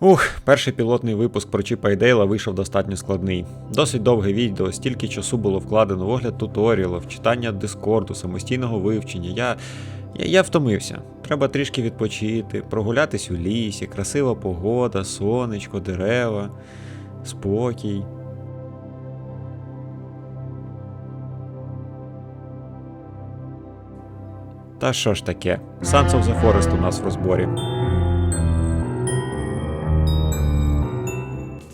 Ух, перший пілотний випуск про Чіпа і Дейла вийшов достатньо складний. Досить довге відео, стільки часу було вкладено в огляд туторіалів, читання дискорду, самостійного вивчення. Я, я, я втомився. Треба трішки відпочити, прогулятись у лісі, красива погода, сонечко, дерева, спокій. Та що ж таке? Sons of the Forest у нас в розборі.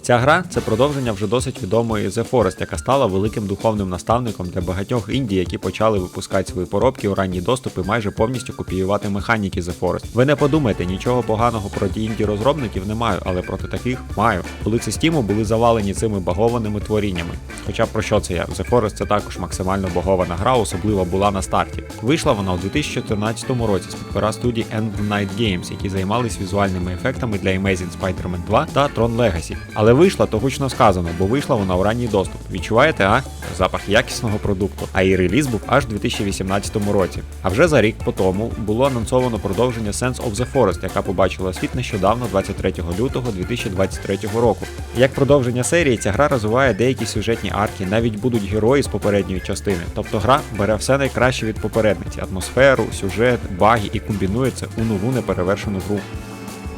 Ця гра це продовження вже досить відомої The Forest, яка стала великим духовним наставником для багатьох індій, які почали випускати свої поробки у ранній доступ і майже повністю копіювати механіки The Forest. Ви не подумайте, нічого поганого проти інді розробників не маю, але проти таких маю. Вулиці Стіму були завалені цими багованими творіннями. Хоча про що це я? The Forest це також максимально богована гра, особливо була на старті. Вийшла вона у 2014 році з підпера студії End Night Games, які займались візуальними ефектами для Amazing Spider-Man 2 та Tron Legacy. Але вийшла, то гучно сказано, бо вийшла вона у ранній доступ. Відчуваєте, а? Запах якісного продукту. А її реліз був аж у 2018 році. А вже за рік по тому було анонсовано продовження Sense of the Forest, яка побачила світ нещодавно, 23 лютого 2023 року. Як продовження серії, ця гра розвиває деякі сюжетні арки, навіть будуть герої з попередньої частини. Тобто гра бере все найкраще від попередниці: атмосферу, сюжет, баги і комбінує це у нову неперевершену гру.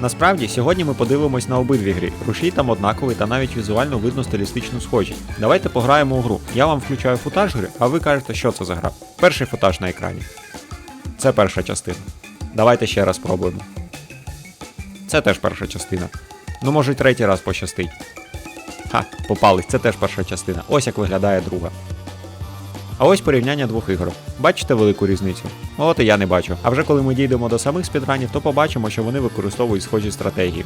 Насправді, сьогодні ми подивимось на обидві грі. Рушій там однаковий та навіть візуально видно стилістичну схожість. Давайте пограємо у гру. Я вам включаю футаж гри, а ви кажете, що це за гра. Перший футаж на екрані. Це перша частина. Давайте ще раз спробуємо. Це теж перша частина. Ну, може, й третій раз пощастить. Ха, попались, це теж перша частина. Ось як виглядає друга. А ось порівняння двох ігор. Бачите велику різницю? От і я не бачу. А вже коли ми дійдемо до самих спідранів, то побачимо, що вони використовують схожі стратегії.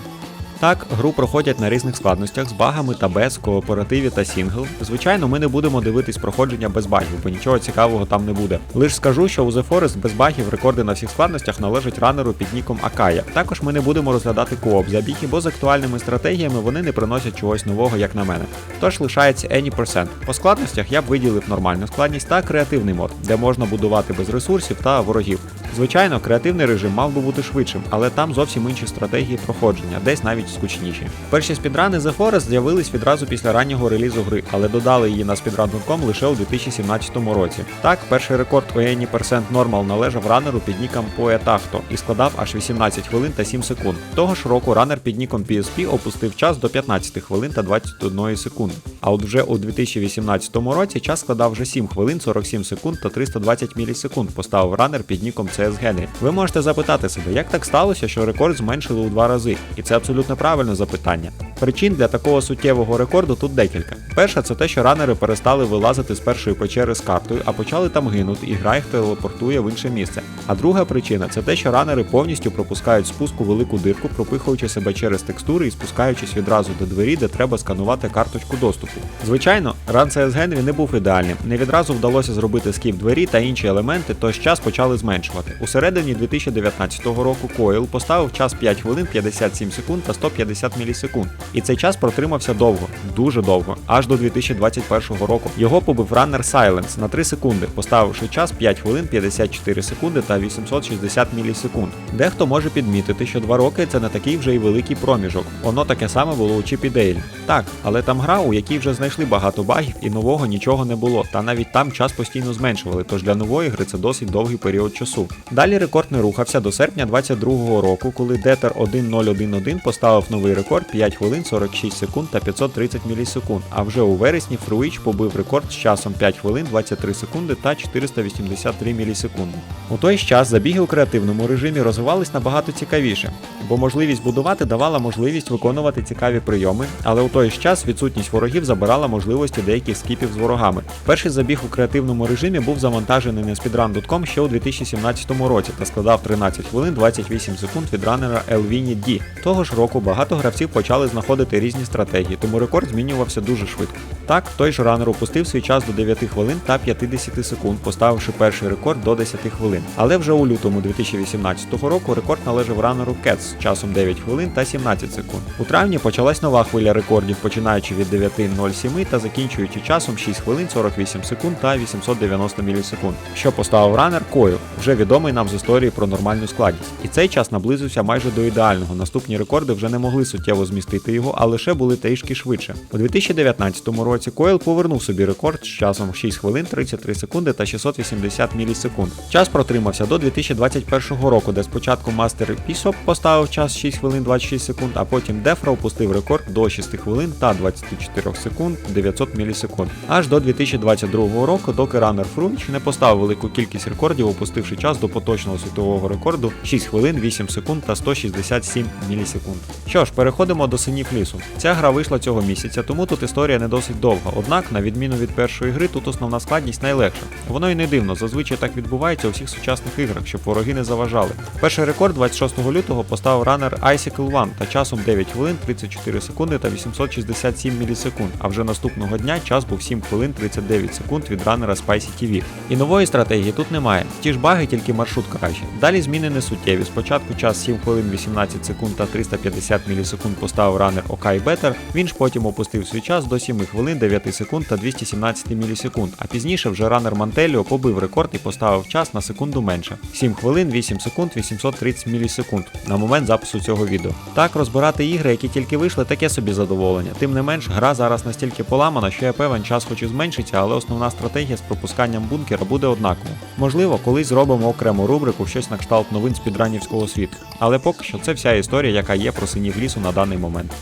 Так, гру проходять на різних складностях з багами та без, кооперативі та сінгл. Звичайно, ми не будемо дивитись проходження без багів, бо нічого цікавого там не буде. Лиш скажу, що у The Forest без багів рекорди на всіх складностях належать ранеру під ніком Акая. Також ми не будемо розглядати кооп забіги, бо з актуальними стратегіями вони не приносять чогось нового, як на мене. Тож лишається Any%. По складностях я б виділив нормальну складність та креативний мод, де можна будувати без ресурсів та ворогів. Звичайно, креативний режим мав би бути швидшим, але там зовсім інші стратегії проходження, десь навіть скучніші. Перші спідрани The Forest з'явились відразу після раннього релізу гри, але додали її на speedrun.com лише у 2017 році. Так, перший рекорд у Any% Normal належав ранеру під ніком Poetachto і складав аж 18 хвилин та 7 секунд. Того ж року ранер під ніком PSP опустив час до 15 хвилин та 21 секунди. А от вже у 2018 році час складав вже 7 хвилин 47 секунд та 320 мілісекунд, поставив ранер під ніком CS Henry. Ви можете запитати себе, як так сталося, що рекорд зменшили у два рази, і це абсолютно правильне запитання. Причин для такого суттєвого рекорду тут декілька. Перша це те, що ранери перестали вилазити з першої печери з картою, а почали там гинути, і гра їх телепортує в інше місце. А друга причина це те, що ранери повністю пропускають спуску велику дирку, пропихуючи себе через текстури і спускаючись відразу до двері, де треба сканувати карточку доступу. Звичайно, ран CS Henry не був ідеальним. Не відразу вдалося зробити скіп двері та інші елементи, тож час почали зменшувати. У середині 2019 року Coil поставив час 5 хвилин 57 секунд та 150 мілісекунд. І цей час протримався довго, дуже довго, аж до 2021 року. Його побив раннер Silence на 3 секунди, поставивши час 5 хвилин 54 секунди та 860 мілісекунд. Дехто може підмітити, що 2 роки це не такий вже й великий проміжок. Воно таке саме було у Чіпі Дейлі. Так, але там гра, у якій вже знайшли багато багів і нового нічого не було. Та навіть там час постійно зменшували, тож для нової гри це досить довгий період часу. Далі рекорд не рухався до серпня 22 року, коли Детер 1011 поставив новий рекорд 5 хвилин 46 секунд та 530 мілісекунд. А вже у вересні Fruitch побив рекорд з часом 5 хвилин 23 секунди та 483 мілісекунди. У той час забіги у креативному режимі розвивались набагато цікавіше, бо можливість будувати давала можливість виконувати цікаві прийоми, але у той ж час відсутність ворогів забирала можливості деяких скіпів з ворогами. Перший забіг у креативному режимі був завантажений на speedrun.com ще у 2017 році та складав 13 хвилин 28 секунд від ранера Elvini D. Того ж року багато гравців почали знаходити різні стратегії, тому рекорд змінювався дуже швидко. Так, той ж ранер опустив свій час до 9 хвилин та 50 секунд, поставивши перший рекорд до 10 хвилин. Але вже у лютому 2018 року рекорд належав ранеру Кетс з часом 9 хвилин та 17 секунд. У травні почалась нова хвиля рекордів, починаючи від 9.07 та закінчуючи часом 6 хвилин 48 секунд та 890 мілісекунд, що поставив ранер Койл, вже відомий нам з історії про нормальну складність. І цей час наблизився майже до ідеального. Наступні рекорди вже не могли суттєво змістити його, а лише були трішки швидше. У 2019 році Койл повернув собі рекорд з часом 6 хвилин 33 секунди та 680 мілісекунд. Час протримався до 2021 року, де спочатку мастер Пісоп поставив час 6 хвилин 26 секунд, а потім Дефра опустив рекорд до 6 хвилин та 24 секунд 900 мілісекунд. Аж до 2022 року, доки ранер Фрунч не поставив велику кількість рекордів, опустивши час до поточного світового рекорду 6 хвилин 8 секунд та 167 мілісекунд. Що ж, переходимо до синів лісу. Ця гра вийшла цього місяця, тому тут історія не досить довга. Однак, на відміну від першої гри, тут основна складність найлегша. Воно й не дивно, зазвичай так відбувається у всіх сучасних іграх, щоб вороги не заважали. Перший рекорд 26 лютого поставив ранер Icicle One та часом 9 хвилин 34 секунди та 867 мілісекунд. А вже наступного дня час був 7 хвилин 39 секунд від ранера Spicy TV. І нової стратегії тут немає. Ті ж баги, тільки маршрут краще. Далі зміни не суттєві. Спочатку час 7 хвилин 18 секунд та 350 мілісекунд поставив ранер OK Better, він ж потім опустив свій час до 7 хвилин 9 секунд та 217 мілісекунд. А пізніше вже ранер Мантеліо побив рекорд і поставив час на секунду менше 7 хвилин 8 секунд 830 мілісекунд на момент запису цього відео. Так розбирати ігри, які тільки вийшли, таке собі задоволення. Тим не менш, гра зараз настільки поламана, що я певен, час хоч і зменшиться, але основна стратегія з пропусканням бункера буде однакова. Можливо, колись зробимо окрему рубрику щось на кшталт новин з підранівського світу. Але поки що це вся історія, яка є про синів лісу на даний момент.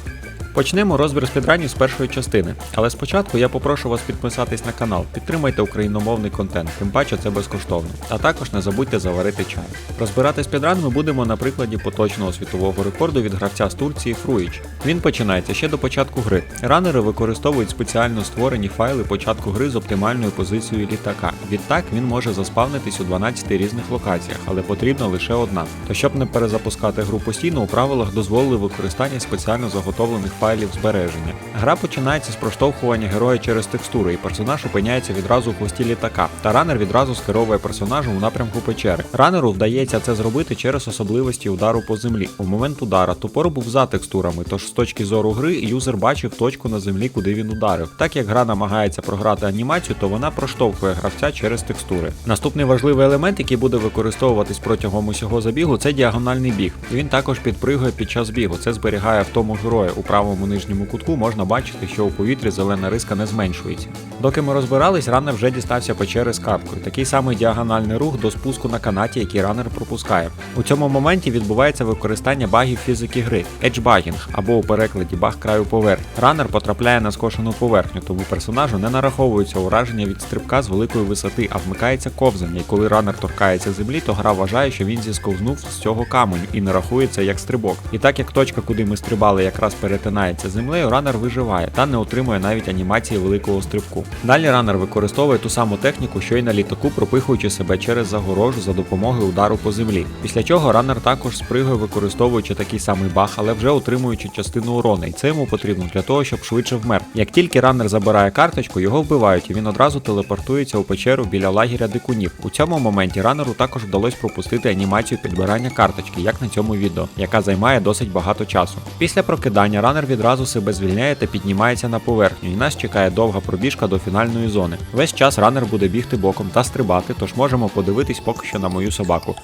Почнемо розбір спідранів з першої частини, але спочатку я попрошу вас підписатись на канал, підтримайте україномовний контент, тим паче це безкоштовно. А також не забудьте заварити чай. Розбирати спідран ми будемо на прикладі поточного світового рекорду від гравця з Турції Фруїч. Він починається ще до початку гри. Ранери використовують спеціально створені файли початку гри з оптимальною позицією літака. Відтак він може заспавнитись у 12 різних локаціях, але потрібна лише одна. То щоб не перезапускати гру постійно, у правилах дозволили використання спеціально заготовлених файлів збереження. Гра починається з проштовхування героя через текстури, і персонаж опиняється відразу в хвості літака, та ранер відразу скеровує персонажа у напрямку печери. Ранеру вдається це зробити через особливості удару по землі. У момент удара топор був за текстурами, тож з точки зору гри юзер бачив точку на землі, куди він ударив. Так як гра намагається програти анімацію, то вона проштовхує гравця через текстури. Наступний важливий елемент, який буде використовуватись протягом усього забігу, це діагональний біг. Він також підпригує під час бігу. Це зберігає втому героя. У правому нижньому кутку можна бачити, що у повітрі зелена риска не зменшується. Доки ми розбирались, ранер вже дістався печери з карткою. Такий самий діагональний рух до спуску на канаті, який ранер пропускає. У цьому моменті відбувається використання багів фізики гри еджбагінг або у перекладі баг краю поверхні. Ранер потрапляє на скошену поверхню, тому персонажу не нараховується ураження від стрибка з великої висоти, а вмикається ковзання. І коли ранер торкається землі, то гра вважає, що він зісковзнув з цього каменю і не рахується як стрибок. І так як точка, куди ми стрибали, якраз перетинається землею, ранер виживає та не отримує навіть анімації великого стрибку. Далі ранер використовує ту саму техніку, що й на літаку, пропихуючи себе через загорожу за допомогою удару по землі. Після чого ранер також спригує, використовуючи такий самий баг, але вже отримуючи частину урона, і це йому потрібно для того, щоб швидше вмер. Як тільки ранер забирає карточку, його вбивають, і він одразу телепортується у печеру біля лагеря дикунів. У цьому моменті ранеру також вдалося пропустити анімацію підбирання карточки, як на цьому відео, яка займає досить багато часу. Після прокидання ранер відразу себе звільняє та піднімається на поверхню, і нас чекає довга пробіжка до фінальної зони. Весь час ранер буде бігти боком та стрибати, тож можемо подивитись поки що на мою собаку.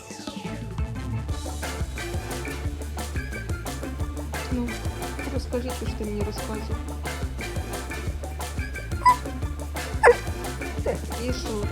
Ну, розкажи, що ж ти мені розказував. І що?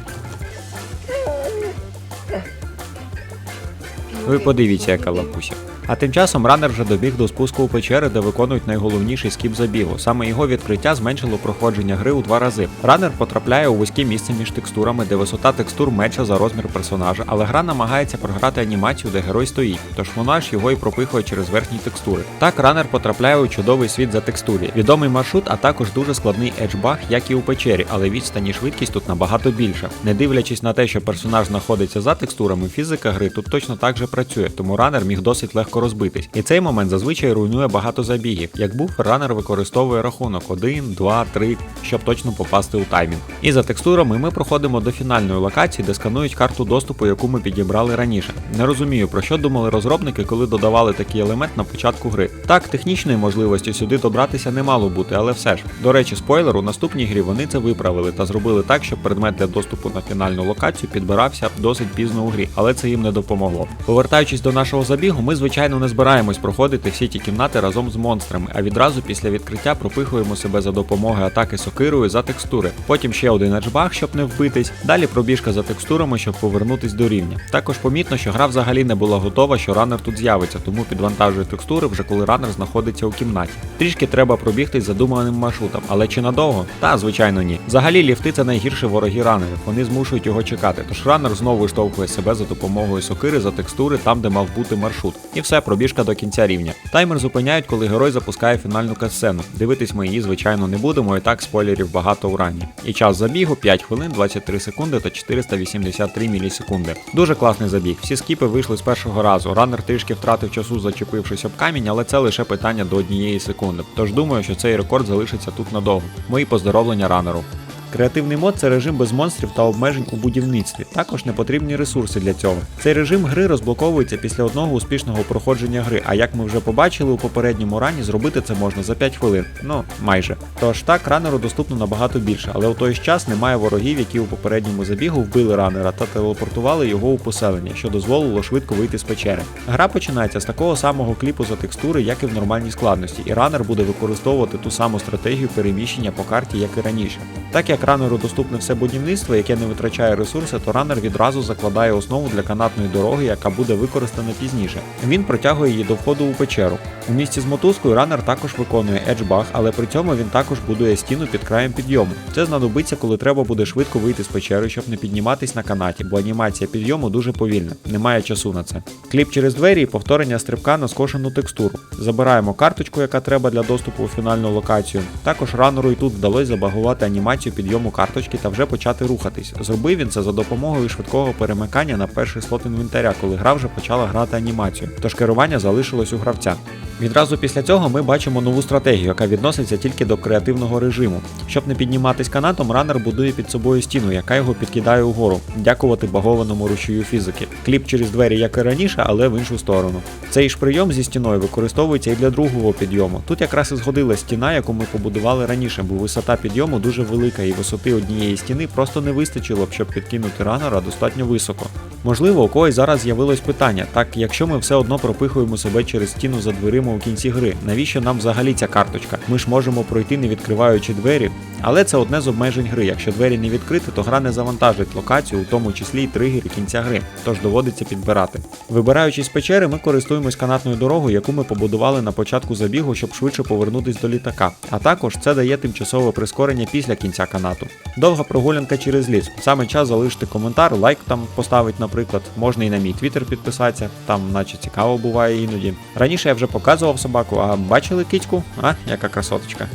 Ви подивіться, яка лапуся. А тим часом ранер вже добіг до спуску у печери, де виконують найголовніший скіп забігу. Саме його відкриття зменшило проходження гри у два рази. Ранер потрапляє у вузьке місце між текстурами, де висота текстур менша за розмір персонажа, але гра намагається програти анімацію, де герой стоїть, тож вона ж його і пропихує через верхні текстури. Так ранер потрапляє у чудовий світ за текстурі. Відомий маршрут, а також дуже складний еджбаг, як і у печері, але відстань і швидкість тут набагато більша. Не дивлячись на те, що персонаж знаходиться за текстурами, фізика гри тут точно так же працює, тому ранер міг досить легко розбитись. І цей момент зазвичай руйнує багато забігів. Як був, ранер використовує рахунок 1, 2, 3, щоб точно попасти у таймінг. І за текстурами ми проходимо до фінальної локації, де сканують карту доступу, яку ми підібрали раніше. Не розумію, про що думали розробники, коли додавали такий елемент на початку гри. Так, технічної можливості сюди добратися не мало бути, але все ж. До речі, спойлер, у наступній грі вони це виправили та зробили так, щоб предмет для доступу на фінальну локацію підбирався досить пізно у грі, але це їм не допомогло. Повертаючись до нашого забігу, ми звичайно не збираємось проходити всі ті кімнати разом з монстрами, а відразу після відкриття пропихуємо себе за допомогою атаки сокирою за текстури. Потім ще один еджбаг, щоб не вбитись. Далі пробіжка за текстурами, щоб повернутись до рівня. Також помітно, що гра взагалі не була готова, що ранер тут з'явиться, тому підвантажує текстури вже коли ранер знаходиться у кімнаті. Трішки треба пробігтись задуманим маршрутом, але чи надовго? Та звичайно ні. Взагалі ліфти це найгірші вороги ранерів. Вони змушують його чекати. Тож ранер знову виштовхує себе за допомогою сокири за текстури там, де мав бути маршрут. І все, пробіжка до кінця рівня. Таймер зупиняють, коли герой запускає фінальну катсцену. Дивитись ми її, звичайно, не будемо, і так спойлерів багато у. І час забігу 5 хвилин, 23 секунди та 483 мілісекунди. Дуже класний забіг. Всі скіпи вийшли з першого разу. Ранер трішки втратив часу, зачепившись об камінь, але це лише питання до однієї секунди. Тож думаю, що цей рекорд залишиться тут надовго. Мої поздоровлення ранеру. Креативний мод це режим без монстрів та обмежень у будівництві. Також не потрібні ресурси для цього. Цей режим гри розблоковується після одного успішного проходження гри. А як ми вже побачили у попередньому рані, зробити це можна за 5 хвилин. Ну майже. Тож так ранеру доступно набагато більше, але у той час немає ворогів, які у попередньому забігу вбили ранера та телепортували його у поселення, що дозволило швидко вийти з печери. Гра починається з такого самого кліпу за текстури, як і в нормальній складності, і ранер буде використовувати ту саму стратегію переміщення по карті, як і раніше. Так як ранеру доступне все будівництво, яке не витрачає ресурси, то ранер відразу закладає основу для канатної дороги, яка буде використана пізніше. Він протягує її до входу у печеру. У місті з мотузкою ранер також виконує еджбаг, але при цьому він також будує стіну під краєм підйому. Це знадобиться, коли треба буде швидко вийти з печери, щоб не підніматись на канаті, бо анімація підйому дуже повільна, немає часу на це. Кліп через двері і повторення стрибка на скошену текстуру. Забираємо карточку, яка треба для доступу у фінальну локацію. Також ранеру і тут вдалося забагувати анімацію підйому карточки та вже почати рухатись. Зробив він це за допомогою швидкого перемикання на перший слот інвентаря, коли гра вже почала грати анімацію, тож керування залишилось у гравця. Відразу після цього ми бачимо нову стратегію, яка відноситься тільки до креативного режиму. Щоб не підніматись канатом, ранер будує під собою стіну, яка його підкидає угору, дякувати багованому рушію фізики. Кліп через двері, як і раніше, але в іншу сторону. Цей ж прийом зі стіною використовується і для другого підйому. Тут якраз і згодилась стіна, яку ми побудували раніше, бо висота підйому дуже велика, і висоти однієї стіни просто не вистачило б, щоб підкинути ранера достатньо високо. Можливо, у когось зараз з'явилось питання, так якщо ми все одно пропихуємо себе через стіну за дверима у кінці гри, навіщо нам взагалі ця карточка? Ми ж можемо пройти не відкриваючи двері. Але це одне з обмежень гри. Якщо двері не відкриті, то гра не завантажить локацію, у тому числі й тригери кінця гри, тож доводиться підбирати. Вибираючи з печери, ми користуємось канатною дорогою, яку ми побудували на початку забігу, щоб швидше повернутись до літака. А також це дає тимчасове прискорення після кінця канату. Довга прогулянка через ліс. Саме час залишити коментар, лайк там поставить, наприклад. Можна і на мій твіттер підписатися, там наче цікаво буває іноді. Раніше я вже показував собаку, а бачили кицьку? А, яка красоточка.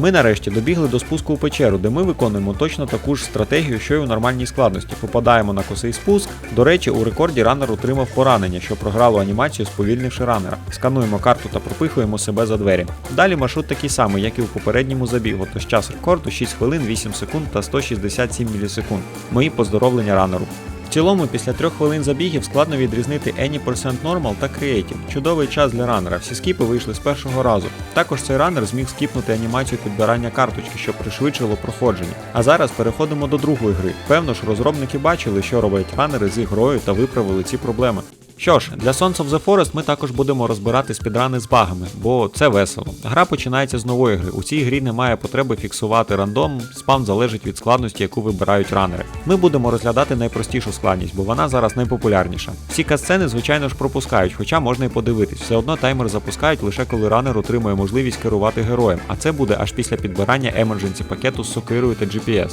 Ми нарешті добігли до спуску у печеру, де ми виконуємо точно таку ж стратегію, що й у нормальній складності. Попадаємо на косий спуск. До речі, у рекорді ранер отримав поранення, що програло анімацію, сповільнивши ранера. Скануємо карту та пропихуємо себе за двері. Далі маршрут такий самий, як і у попередньому забігу, тож час рекорду 6 хвилин 8 секунд та 167 мілісекунд. Мої поздоровлення ранеру. В цілому, після трьох хвилин забігів складно відрізнити Any% Normal та Creative. Чудовий час для ранера. Всі скіпи вийшли з першого разу. Також цей ранер зміг скіпнути анімацію підбирання карточки, що пришвидшило проходження. А зараз переходимо до другої гри. Певно ж, розробники бачили, що роблять ранери з ігрою та виправили ці проблеми. Що ж, для Sons of the Forest ми також будемо розбирати спідрани з багами, бо це весело. Гра починається з нової гри. У цій грі немає потреби фіксувати рандом, спам залежить від складності, яку вибирають ранери. Ми будемо розглядати найпростішу складність, бо вона зараз найпопулярніша. Всі катсцени, звичайно ж, пропускають, хоча можна і подивитись. Все одно таймер запускають лише коли ранер отримує можливість керувати героєм, а це буде аж після підбирання emergency пакету з сокирою та GPS.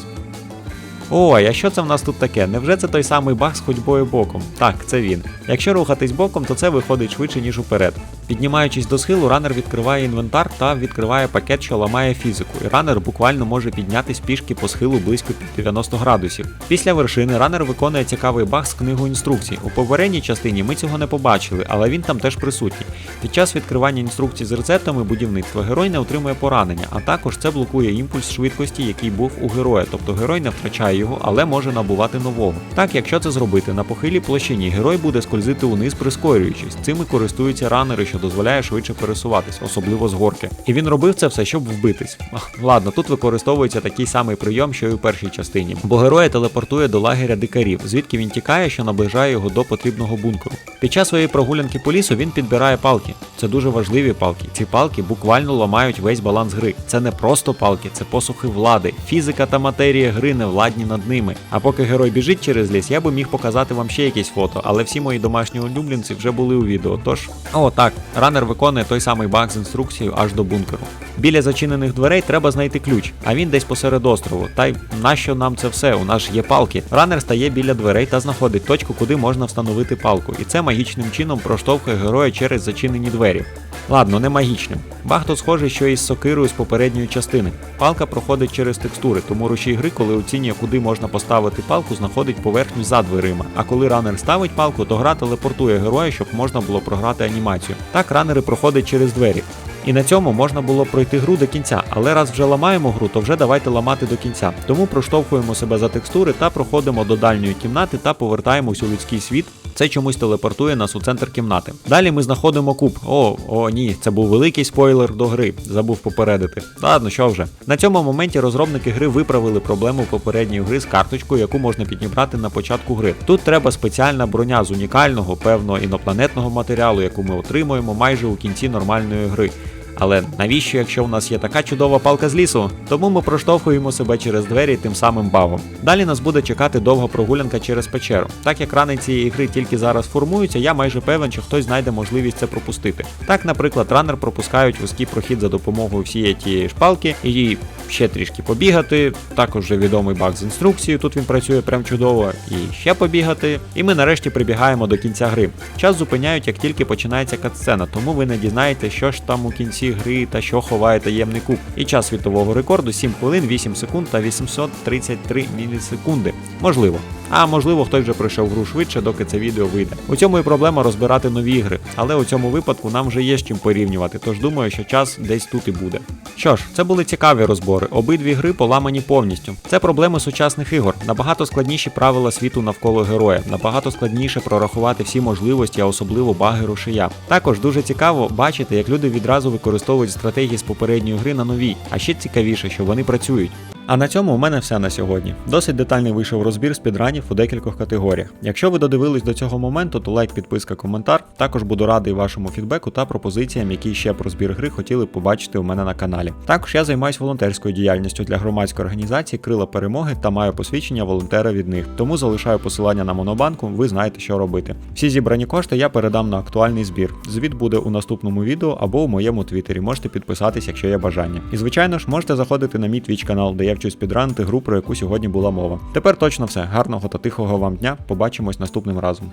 Ой, а що це в нас тут таке? Невже це той самий баг з ходьбою боком? Так, це він. Якщо рухатись боком, то це виходить швидше, ніж уперед. Піднімаючись до схилу, ранер відкриває інвентар та відкриває пакет, що ламає фізику, і ранер буквально може піднятись пішки по схилу близько під 90 градусів. Після вершини ранер виконує цікавий баг з книгою інструкцій. У попередній частині ми цього не побачили, але він там теж присутній. Під час відкривання інструкцій з рецептами будівництва герой не отримує поранення, а також це блокує імпульс швидкості, який був у героя, тобто герой не втрачає його, але може набувати нового. Так, якщо це зробити на похилій площині, герой буде скользити униз, прискорюючись. Цими користуються ранери, що дозволяє швидше пересуватись, особливо з горки. І він робив це все, щоб вбитись. Ладно, тут використовується такий самий прийом, що й у першій частині. Бо героя телепортує до лагеря дикарів, звідки він тікає, що наближає його до потрібного бункеру. Під час своєї прогулянки по лісу він підбирає палки. Це дуже важливі палки. Ці палки буквально ламають весь баланс гри. Це не просто палки, це посухи влади. Фізика та матерія гри не владні над ними. А поки герой біжить через ліс, я би міг показати вам ще якісь фото, але всі мої домашні улюбленці вже були у відео. Тож, о, так, ранер виконує той самий баг з інструкцією аж до бункеру. Біля зачинених дверей треба знайти ключ, а він десь посеред острову. Та й нащо нам це все? У нас ж є палки. Ранер стає біля дверей та знаходить точку, куди можна встановити палку, і це магічним чином проштовхує героя через зачинені двері. Ладно, не магічним. Баг тут схожий, що із сокирою з попередньої частини. Палка проходить через текстури, тому рушій гри, коли оцінює, куди можна поставити палку, знаходить поверхню за дверима. А коли ранер ставить палку, то гра телепортує героя, щоб можна було програти анімацію. Так ранери проходять через двері. І на цьому можна було пройти гру до кінця, але раз вже ламаємо гру, то вже давайте ламати до кінця. Тому проштовхуємо себе за текстури та проходимо до дальньої кімнати та повертаємось у людський світ. Це чомусь телепортує нас у центр кімнати. Далі ми знаходимо куб. О, о, ні, це був великий спойлер до гри. Забув попередити. Ладно, що вже. На цьому моменті розробники гри виправили проблему попередньої гри з карточкою, яку можна підібрати на початку гри. Тут треба спеціальна броня з унікального, певно, інопланетного матеріалу, яку ми отримуємо майже у кінці нормальної гри. Але навіщо, якщо у нас є така чудова палка з лісу? Тому ми проштовхуємо себе через двері тим самим багом. Далі нас буде чекати довга прогулянка через печеру. Так як рани цієї гри тільки зараз формуються, я майже певен, що хтось знайде можливість це пропустити. Так, наприклад, ранер пропускають вузький прохід за допомогою всієї тієї шпалки і ще трішки побігати. Також вже відомий баг з інструкцією. Тут він працює прям чудово. І ще побігати. І ми нарешті прибігаємо до кінця гри. Час зупиняють, як тільки починається катсцена, тому ви не дізнаєте, що ж там у кінці гри та що ховає таємний куб. І час світового рекорду 7 хвилин, 8 секунд та 833 мілісекунди. Можливо. А можливо, хтось вже пройшов гру швидше, доки це відео вийде. У цьому і проблема розбирати нові ігри, але у цьому випадку нам вже є з чим порівнювати, тож думаю, що час десь тут і буде. Що ж, це були цікаві розбори. Обидві гри поламані повністю. Це проблеми сучасних ігор. Набагато складніші правила світу навколо героя, набагато складніше прорахувати всі можливості, а особливо баги рушія. Також дуже цікаво бачити, як люди відразу використовують стратегії з попередньої гри на новій, а ще цікавіше, що вони працюють. А на цьому у мене все на сьогодні. Досить детальний вийшов розбір спідранів у декількох категоріях. Якщо ви додивились до цього моменту, то лайк, підписка, коментар. Також буду радий вашому фідбеку та пропозиціям, які ще про збір гри хотіли побачити у мене на каналі. Також я займаюся волонтерською діяльністю для громадської організації Крила Перемоги та маю посвідчення волонтера від них. Тому залишаю посилання на монобанку, ви знаєте, що робити. Всі зібрані кошти я передам на актуальний збір. Звіт буде у наступному відео або у моєму твіттері. Можете підписатись, якщо є бажання. І звичайно ж, можете заходити на мій твіч канал, де я вчусь підранити гру, про яку сьогодні була мова. Тепер точно все. Гарного та тихого вам дня. Побачимось наступним разом.